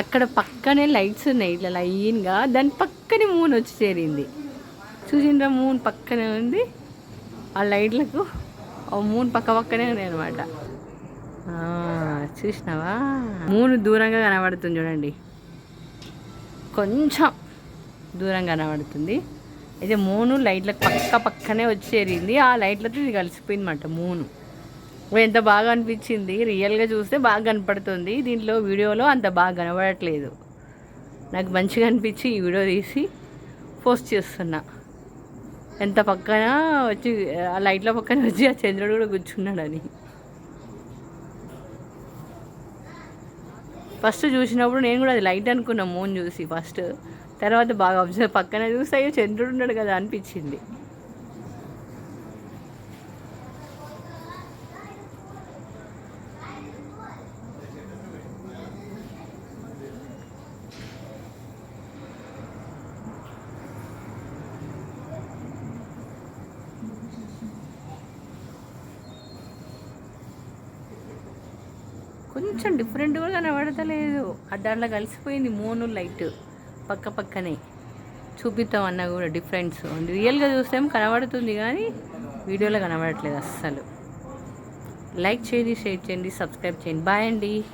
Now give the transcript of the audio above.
అక్కడ పక్కనే లైట్స్ ఉన్నాయి ఇట్లా లైన్గా. దాని పక్కనే మూన్ వచ్చి చేరింది. చూసిండ్రా మూన్ పక్కనే ఉంది. ఆ లైట్లకు ఆ మూన్ పక్క పక్కనే ఉన్నాయి అనమాట చూసినావా? మూన్ దూరంగా కనబడుతుంది చూడండి. కొంచెం దూరంగా కనబడుతుంది. అయితే మూను లైట్లకు పక్క పక్కనే వచ్చి చేరింది. ఆ లైట్లతో ఇది కలిసిపోయింది అనమాట మూను ఎంత బాగా అనిపించింది. రియల్గా చూస్తే బాగా కనపడుతుంది. దీంట్లో వీడియోలో అంత బాగా కనబడట్లేదు. నాకు మంచిగా అనిపించి ఈ వీడియో తీసి పోస్ట్ చేస్తున్నా. ఎంత పక్కన వచ్చి ఆ లైట్ల పక్కన వచ్చి ఆ చంద్రుడు కూడా కూర్చున్నాడని. ఫస్ట్ చూసినప్పుడు నేను కూడా అది లైట్ అనుకున్నా మూన్ చూసి ఫస్ట్. తర్వాత బాగా అబ్జర్వ్ పక్కన చూస్తే అయ్యో చంద్రుడు ఉన్నాడు కదా అనిపించింది. కొంచెం డిఫరెంట్గా కనబడతలేదు. ఆ దాంట్లో కలిసిపోయింది మూను లైట్ పక్క పక్కనే. చూపిస్తాం అన్నా కూడా డిఫరెన్స్ రియల్గా చూస్తే కనబడుతుంది కానీ వీడియోలో కనబడట్లేదు అస్సలు. లైక్ చేయండి షేర్ చేయండి సబ్స్క్రైబ్ చేయండి. బాయ్ అండి.